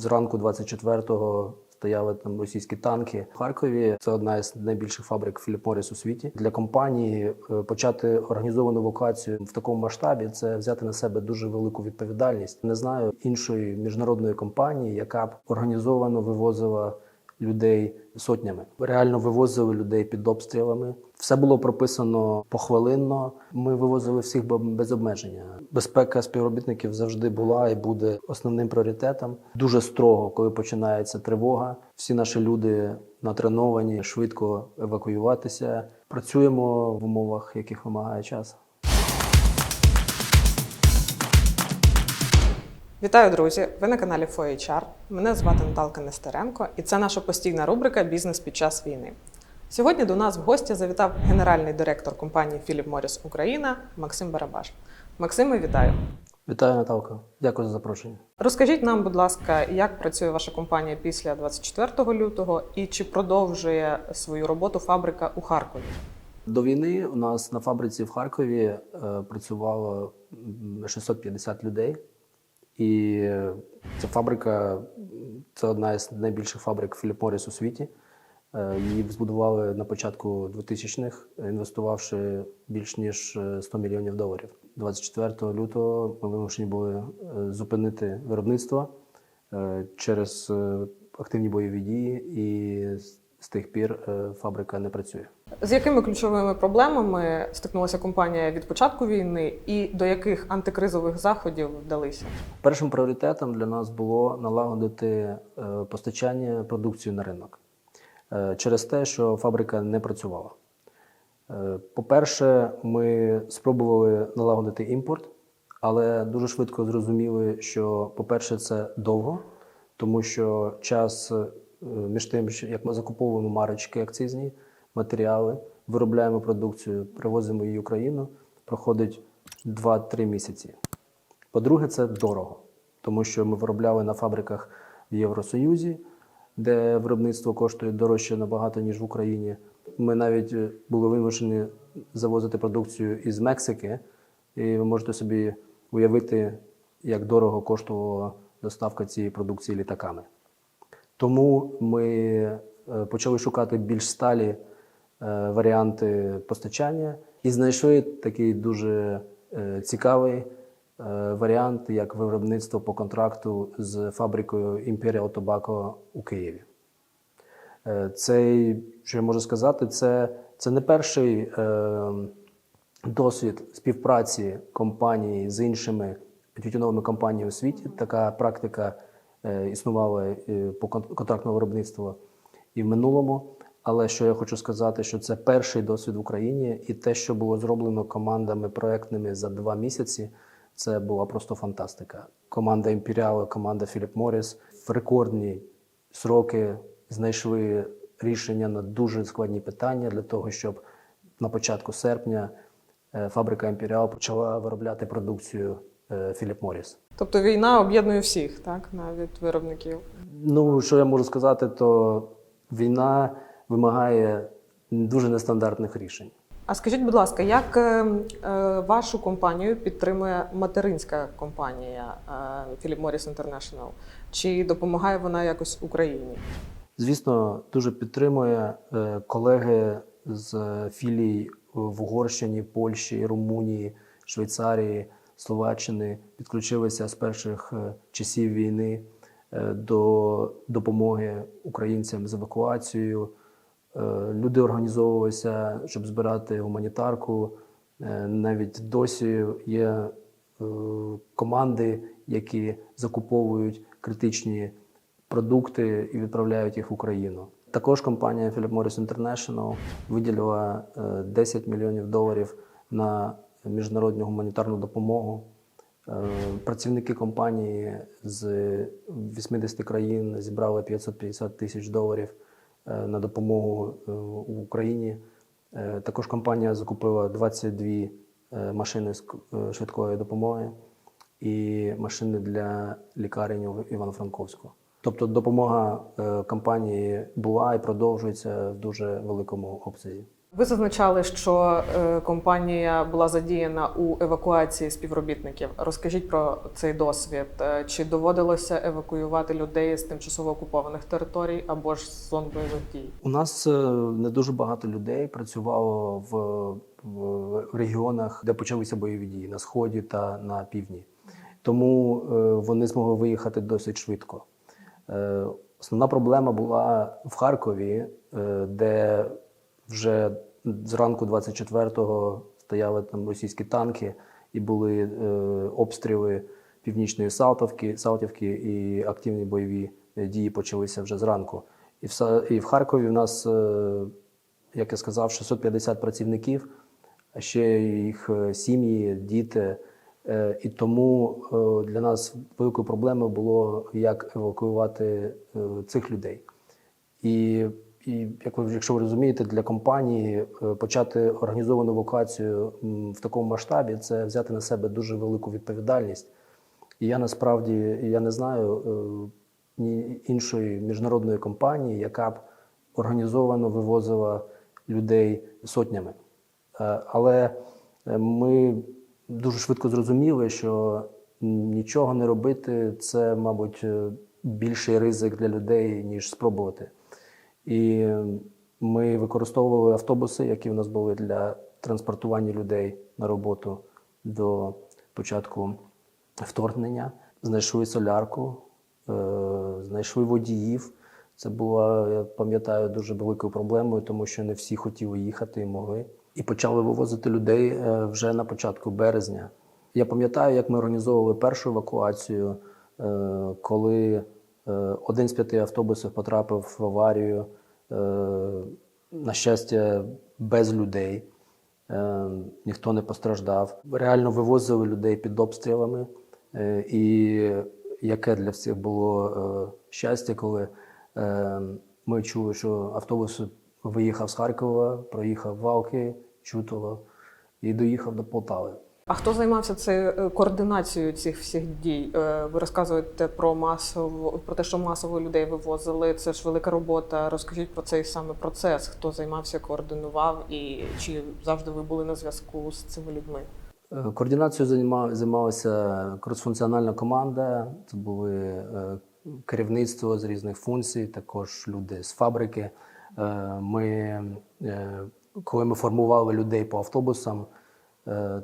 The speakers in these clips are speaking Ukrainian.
Зранку 24-го стояли там російські танки. В Харкові це одна із найбільших фабрик Філіп Моріс у світі. Для компанії е, почати організовану евакуацію в такому масштабі це взяти на себе дуже велику відповідальність. Не знаю іншої міжнародної компанії, яка б організовано вивозила людей сотнями. Реально вивозили людей під обстрілами. Все було прописано похвилинно. Ми вивозили всіх бе- без обмеження. Безпека співробітників завжди була і буде основним пріоритетом. Дуже строго, коли починається тривога. Всі наші люди натреновані швидко евакуюватися. Працюємо в умовах, яких вимагає час. Вітаю, друзі! Ви на каналі FOHR. Мене звати Наталка Нестеренко, і це наша постійна рубрика Бізнес під час війни. Сьогодні до нас в гості завітав генеральний директор компанії Philip Morris Україна Максим Барабаш. Максиме, вітаю! Вітаю, Наталка. Дякую за запрошення. Розкажіть нам, будь ласка, як працює ваша компанія після 24 лютого і чи продовжує свою роботу фабрика у Харкові? До війни у нас на фабриці в Харкові е, працювало 650 людей. І е, ця фабрика це одна із найбільших фабрик Філіп Моріс у світі. Е, Її збудували на початку 2000-х, інвестувавши більш ніж е, 100 мільйонів доларів. 24 лютого ми вимушені були е, зупинити виробництво е, через е, активні бойові дії, і з- з тих пір е, фабрика не працює. З якими ключовими проблемами стикнулася компанія від початку війни, і до яких антикризових заходів вдалися? Першим пріоритетом для нас було налагодити е, постачання продукції на ринок е, через те, що фабрика не працювала. Е, По-перше, ми спробували налагодити імпорт, але дуже швидко зрозуміли, що, по-перше, це довго, тому що час між тим, як ми закуповуємо марочки акцизні, матеріали, виробляємо продукцію, привозимо її в Україну, проходить 2-3 місяці. По-друге, це дорого, тому що ми виробляли на фабриках в Євросоюзі, де виробництво коштує дорожче набагато, ніж в Україні. Ми навіть е, були вимушені завозити продукцію із Мексики, і ви можете собі уявити, як дорого коштувала доставка цієї продукції літаками. Тому ми е, почали шукати більш сталі варіанти постачання і знайшли такий дуже е, цікавий е, варіант, як виробництво по контракту з фабрикою Imperial Tobacco у Києві. Е, Цей, що я можу сказати, це, це не перший е, досвід співпраці компанії з іншими тютюновими компаніями у світі. Така практика е, існувала е, по контрактному виробництву і в минулому. Але що я хочу сказати, що це перший досвід в Україні, і те, що було зроблено командами проектними за два місяці, це була просто фантастика. Команда Imperial, команда Philip Morris в рекордні сроки знайшли рішення на дуже складні питання для того, щоб на початку серпня е, фабрика Imperial почала виробляти продукцію е, Philip Morris. Тобто війна об'єднує всіх, так навіть виробників. Ну, що я можу сказати, то війна вимагає дуже нестандартних рішень. А скажіть, будь ласка, як е, е, вашу компанію підтримує материнська компанія е, Philip Morris International? Чи допомагає вона якось Україні? Звісно, дуже підтримує колеги з філій в Угорщині, Польщі, Румунії, Швейцарії, Словаччини підключилися з перших часів війни до допомоги українцям з евакуацією. Е, Люди організовувалися, щоб збирати гуманітарку. Е, Навіть досі є е, команди, які закуповують критичні продукти і відправляють їх в Україну. Також компанія Philip Morris International виділила е, 10 мільйонів доларів на міжнародну гуманітарну допомогу. Працівники компанії з 80 країн зібрали 550 тисяч доларів на допомогу е, в Україні. Е, Також компанія закупила 22 е, машини е, швидкої допомоги і машини для лікарень в Івано-Франковську. Тобто допомога е, компанії була і продовжується в дуже великому обсязі. Ви зазначали, що е, компанія була задіяна у евакуації співробітників. Розкажіть про цей досвід. Е, Чи доводилося евакуювати людей з тимчасово окупованих територій або ж з зон бойових дій? У нас е, не дуже багато людей працювало в, в регіонах, де почалися бойові дії на сході та на півдні. Тому вони змогли виїхати досить швидко. Основна проблема була в Харкові, де вже зранку 24-го стояли там російські танки і були е, обстріли північної Салтовки, Салтівки, і активні бойові е, дії почалися вже зранку. І в, і в Харкові в нас, е, як я сказав, 650 працівників, а ще їх е, сім'ї, діти. Е, І тому е, для нас великою проблемою було, як евакуювати е, цих людей. І, і як ви, якщо ви розумієте, для компанії е, почати організовану евакуацію в такому масштабі це взяти на себе дуже велику відповідальність. І я насправді я не знаю е, ні іншої міжнародної компанії, яка б організовано вивозила людей сотнями. Е, Але ми дуже швидко зрозуміли, що нічого не робити це, мабуть, більший ризик для людей, ніж спробувати. І ми використовували автобуси, які в нас були для транспортування людей на роботу до початку вторгнення. Знайшли солярку, е, знайшли водіїв. Це була, я пам'ятаю, дуже великою проблемою, тому що не всі хотіли їхати і могли. І почали вивозити людей е, вже на початку березня. Я пам'ятаю, як ми організовували першу евакуацію, е, коли один з п'яти автобусів потрапив в аварію, е, на щастя, без людей. Е, Ніхто не постраждав. Реально вивозили людей під обстрілами. Е, І яке для всіх було е, щастя, коли е, ми чули, що автобус виїхав з Харкова, проїхав Валки, Чутово і доїхав до Полтави. А хто займався цією е, координацією цих всіх дій? Е, Ви розказуєте про масову про те, що масово людей вивозили. Це ж велика робота. Розкажіть про цей саме процес. Хто займався, координував і чи завжди ви були на зв'язку з цими людьми? Е, Координацією займа- займалася кросфункціональна команда. Це були керівництво з різних функцій, також люди з фабрики. Ми, коли ми формували людей по автобусам,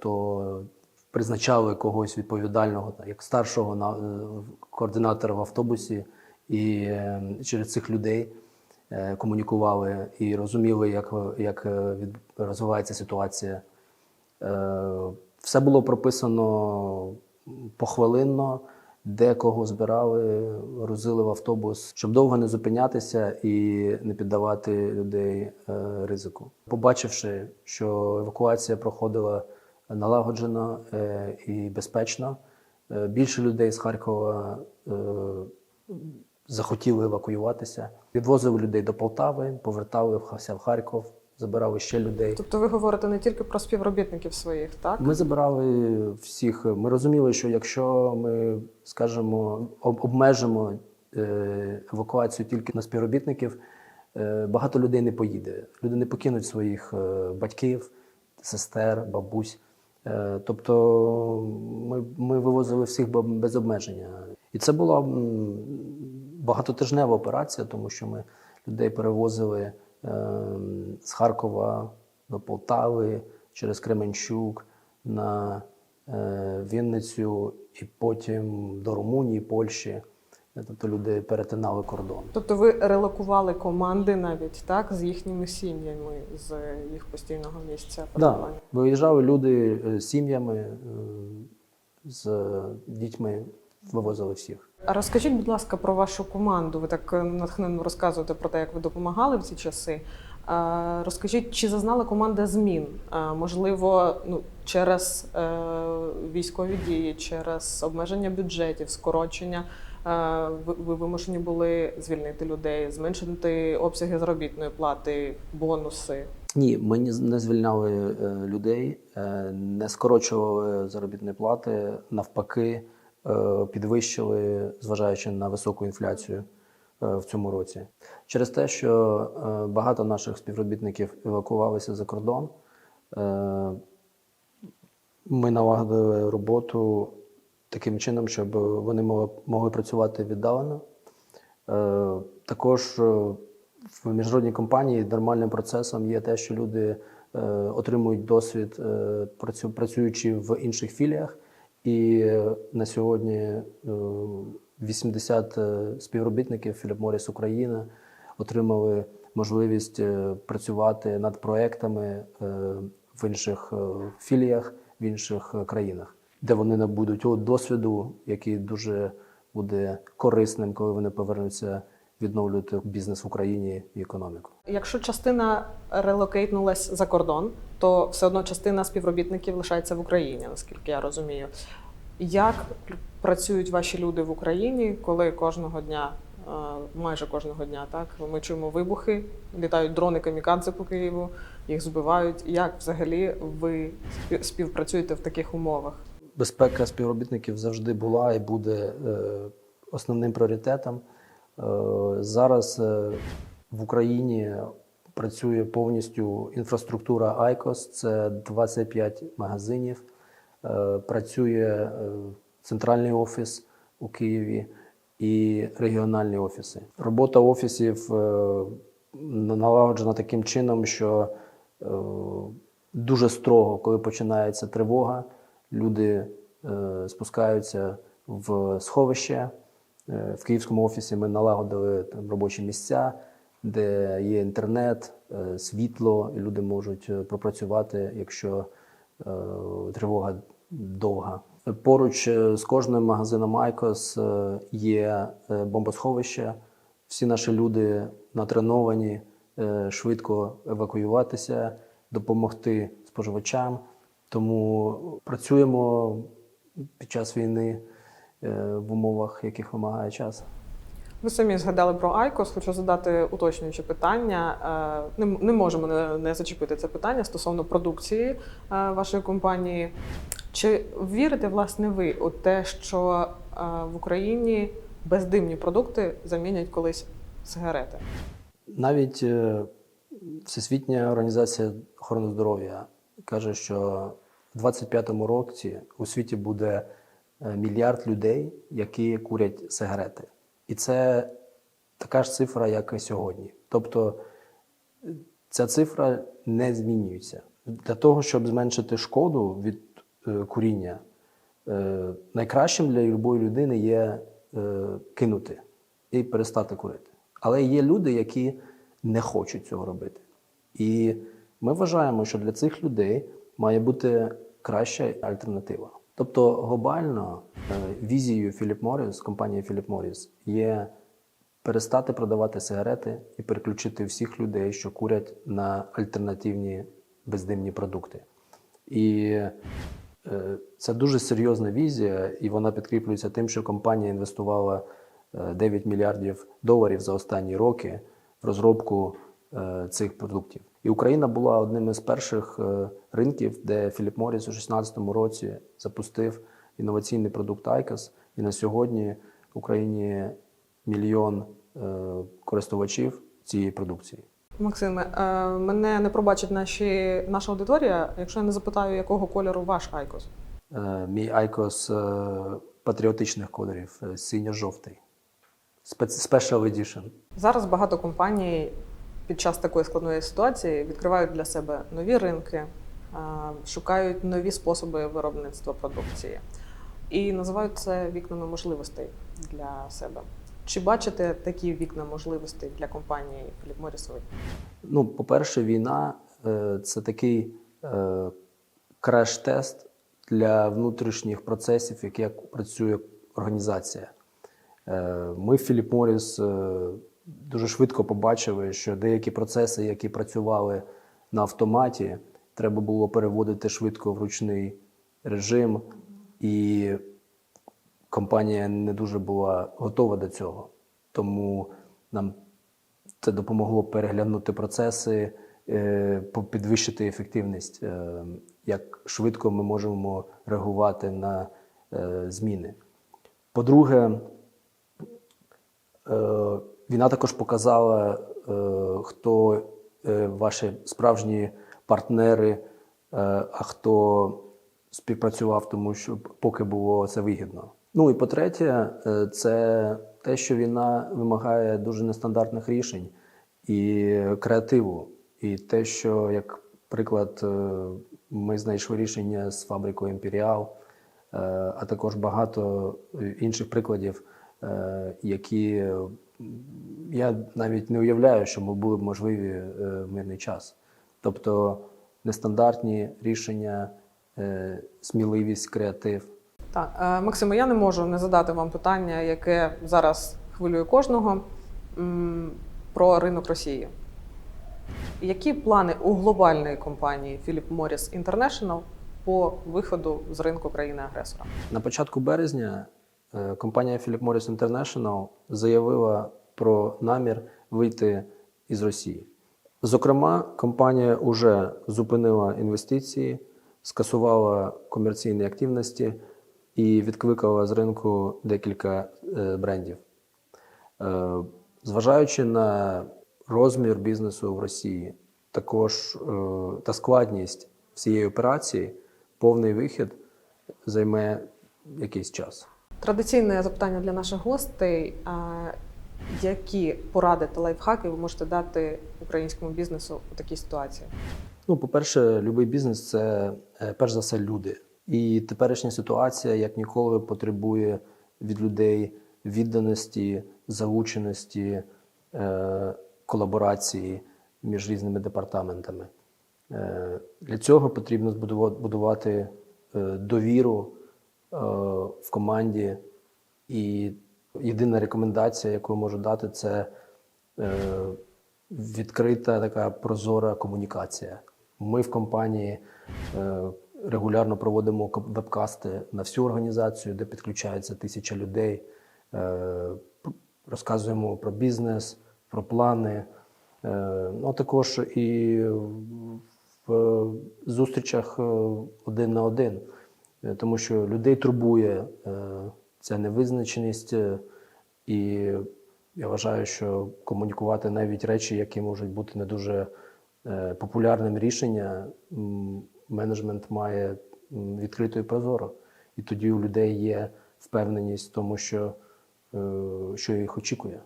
то призначали когось відповідального, як старшого е, координатора в автобусі, і е, через цих людей е, комунікували і розуміли, як, як е, розвивається ситуація. Е, Все було прописано похвилинно, де кого збирали, грузили в автобус, щоб довго не зупинятися і не піддавати людей е, ризику. Побачивши, що евакуація проходила налагоджено е, і безпечно, е, більше людей з Харкова захотіли евакуюватися. Відвозили людей до Полтави, поверталися в Харків, забирали ще людей. Тобто ви говорите не тільки про співробітників своїх, так? Ми забирали всіх. Ми розуміли, що якщо ми, скажімо, обмежимо е, евакуацію тільки на співробітників, е, багато людей не поїде. Люди не покинуть своїх е, батьків, сестер, бабусь. Тобто ми, ми вивозили всіх без обмеження. І це була багатотижнева операція, тому що ми людей перевозили з Харкова до Полтави через Кременчук на е, Вінницю і потім до Румунії, Польщі. Тобто люди перетинали кордон. Тобто ви релокували команди навіть так з їхніми сім'ями з їх постійного місця Да, виїжджали люди е, з сім'ями, е, з дітьми, вивозили всіх. Розкажіть, будь ласка, про вашу команду. Ви так е, натхненно розказуєте про те, як ви допомагали в ці часи. Розкажіть, чи зазнала команда змін? Можливо, ну через е, військові дії, через обмеження бюджетів, скорочення. Ви ви вимушені були звільнити людей, зменшити обсяги заробітної плати, бонуси. Ні, ми не звільняли е, людей, не скорочували заробітні плати, навпаки, підвищили, зважаючи на високу інфляцію, е, в цьому році. Через те, що е, багато наших співробітників евакувалися за кордон, е, ми налагодили роботу таким чином, щоб вони могли, працювати віддалено. Е, Також е, в міжнародній компанії нормальним процесом є те, що люди е, отримують досвід, е, працю- працюючи в інших філіях. І е, на сьогодні е, 80 е, співробітників Філіп Моріс Україна отримали можливість е, працювати над проектами е, в інших е, філіях, в інших е, країнах, де вони набудуть досвіду, який дуже буде корисним, коли вони повернуться відновлювати бізнес в Україні і економіку. Якщо частина релокейтнулась за кордон, то все одно частина співробітників лишається в Україні, наскільки я розумію. Як працюють ваші люди в Україні, коли кожного дня, е, майже кожного дня, так ми чуємо вибухи, літають дрони камікадзе по Києву, їх збивають. Як взагалі ви спів- співпрацюєте в таких умовах? Безпека співробітників завжди була і буде е, основним пріоритетом. Е, Зараз е, в Україні працює повністю інфраструктура ICOS, це 25 магазинів. Е, Працює центральний офіс у Києві і регіональні офіси. Робота офісів налагоджена таким чином, що дуже строго, коли починається тривога, люди спускаються в сховище. Е, В київському офісі ми налагодили там робочі місця, де є інтернет, е, світло, і люди можуть е, пропрацювати, якщо тривога довга. Поруч з кожним магазином Айкос е, є бомбосховище. Всі наші люди натреновані швидко евакуюватися, допомогти споживачам. Тому працюємо під час війни в умовах, яких вимагає час. Ви самі згадали про Айкос. Хочу задати уточнююче питання. Е, Не, не можемо не, не зачепити це питання стосовно продукції е, вашої компанії. Чи вірите власне ви у те, що е, в Україні бездимні продукти замінять колись сигарети? Навіть е, Всесвітня організація охорони здоров'я каже, що в 25-му році у світі буде е, мільярд людей, які курять сигарети. І це така ж цифра, як і сьогодні. Тобто е, ця цифра не змінюється. Для того, щоб зменшити шкоду від е, куріння, е, найкращим для будь-якої людини є е, кинути і перестати курити. Але є люди, які не хочуть цього робити. І ми вважаємо, що для цих людей має бути краща альтернатива. Тобто глобально е, візією Philip Morris, компанії Philip Morris, є перестати продавати сигарети і переключити всіх людей, що курять на альтернативні бездимні продукти. І е, це дуже серйозна візія, і вона підкріплюється тим, що компанія інвестувала е, 9 мільярдів доларів за останні роки в розробку е, цих продуктів. І Україна була одним із перших е, ринків, де Філіп Моріс у 2016 році запустив інноваційний продукт ICOS. І на сьогодні в Україні мільйон е, користувачів цієї продукції. Максиме, е, мене не пробачить наші, наша аудиторія, якщо я не запитаю, якого кольору ваш Айкос. Мій Айкос патріотичних кольорів, синьо-жовтий. Special Edition. Зараз багато компаній під час такої складної ситуації відкривають для себе нові ринки, е, шукають нові способи виробництва продукції і називають це вікнами можливостей для себе. Чи бачите такі вікна можливостей для компанії Філіп Моріс ви? Ну, по-перше, війна е, це такий е, краш-тест для внутрішніх процесів, як, працює організація. Ми Філіп Моріс дуже швидко побачили, що деякі процеси, які працювали на автоматі, треба було переводити швидко в ручний режим, і компанія не дуже була готова до цього. Тому нам це допомогло переглянути процеси, е, підвищити ефективність, е, як швидко ми можемо реагувати на е, зміни. По-друге, Війна також показала, е, хто е, ваші справжні партнери, е, а хто співпрацював, тому що поки було це вигідно. Ну і по-третє, це те, що війна вимагає дуже нестандартних рішень і креативу. І те, що, як приклад, ми знайшли рішення з фабрикою Імперіал, а також багато інших прикладів, які я навіть не уявляю, що ми були б можливі е, в мирний час. Тобто нестандартні рішення, е, сміливість, креатив. Так, е, Максиме, я не можу не задати вам питання, яке зараз хвилює кожного про ринок Росії. Які плани у глобальної компанії Philip Morris International по виходу з ринку країни-агресора? На початку березня компанія Philip Morris International заявила про намір вийти із Росії. Зокрема, компанія вже зупинила інвестиції, скасувала комерційні активності і відкликала з ринку декілька е, брендів. Е, Зважаючи на розмір бізнесу в Росії, також е, та складність всієї операції, повний вихід займе якийсь час. Традиційне запитання для наших гостей: які поради та лайфхаки ви можете дати українському бізнесу у такій ситуації? Ну, по-перше, будь-який бізнес це е, перш за все люди. І теперішня ситуація, як ніколи, потребує від людей відданості, залученості, е, колаборації між різними департаментами. Е, Для цього потрібно будувати довіру в команді. І єдина рекомендація, яку я можу дати, це е, відкрита така прозора комунікація. Ми в компанії е, регулярно проводимо вебкасти на всю організацію, де підключається тисяча людей. Е, Розказуємо про бізнес, про плани. Ну, також і в зустрічах один на один. Тому що людей турбує ця невизначеність, е, і я вважаю, що комунікувати навіть речі, які можуть бути не дуже е, популярним рішення, менеджмент має відкрито і прозоро. І тоді у людей є впевненість в тому, що, е, що їх очікує.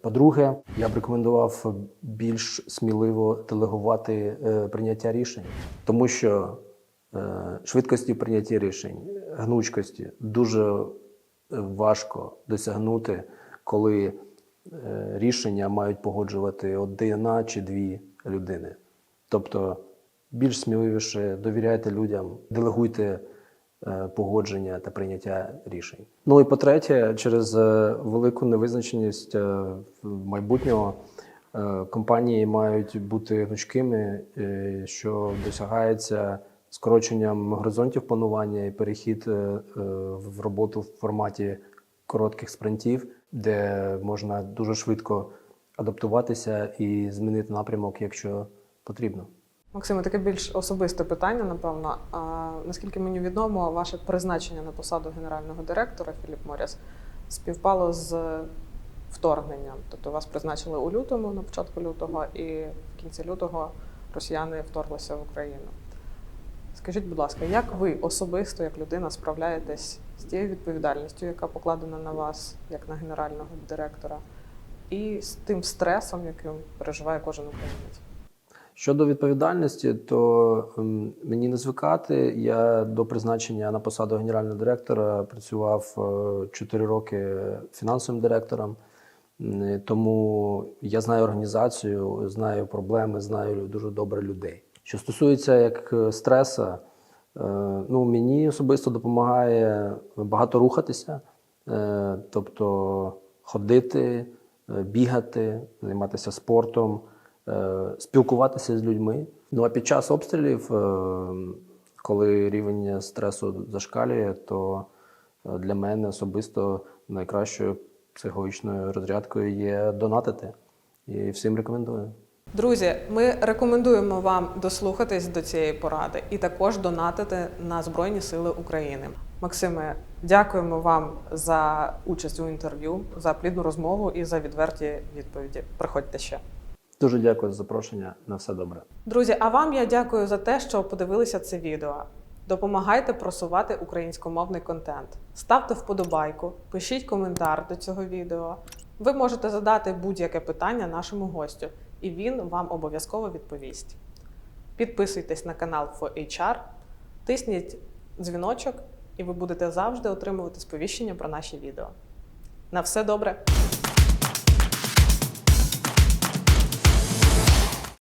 По-друге, я б рекомендував більш сміливо делегувати прийняття рішень, тому що швидкості прийняття рішень, гнучкості дуже е, важко досягнути, коли е, рішення мають погоджувати одна чи дві людини. Тобто більш сміливіше довіряйте людям, делегуйте е, погодження та прийняття рішень. Ну і по-третє, через е, велику невизначеність е, майбутнього е, компанії мають бути гнучкими, е, що досягається скороченням горизонтів планування і перехід е, е, в роботу в форматі коротких спринтів, де можна дуже швидко адаптуватися і змінити напрямок, якщо потрібно. Максиме, таке більш особисте питання, напевно. А, наскільки мені відомо, ваше призначення на посаду генерального директора Філіп Моріс співпало з вторгненням. Тобто вас призначили у лютому, на початку лютого, і в кінці лютого росіяни вторглися в Україну. Скажіть, будь ласка, як ви особисто, як людина, справляєтесь з тією відповідальністю, яка покладена на вас, як на генерального директора, і з тим стресом, яким переживає кожен українець? Щодо відповідальності, то ем, мені не звикати. Я до призначення на посаду генерального директора працював 4 роки фінансовим директором, тому я знаю організацію, знаю проблеми, знаю дуже добре людей. Що стосується як е, стреса, е, ну мені особисто допомагає багато рухатися, е, тобто ходити, бігати, займатися спортом, спілкуватися з людьми. Ну а під час обстрілів, коли рівень стресу зашкалює, то для мене особисто найкращою психологічною розрядкою є донатити. І всім рекомендую. Друзі, ми рекомендуємо вам дослухатись до цієї поради і також донатити на Збройні Сили України. Максиме, Дякуємо вам за участь у інтерв'ю, за плідну розмову і за відверті відповіді. Приходьте ще. Дуже дякую за запрошення. На все добре. Друзі, а вам я дякую за те, що подивилися це відео. Допомагайте просувати українськомовний контент. Ставте вподобайку, пишіть коментар до цього відео. Ви можете задати будь-яке питання нашому гостю, і він вам обов'язково відповість. Підписуйтесь на канал ForHR, тисніть дзвіночок, і ви будете завжди отримувати сповіщення про наші відео. На все добре!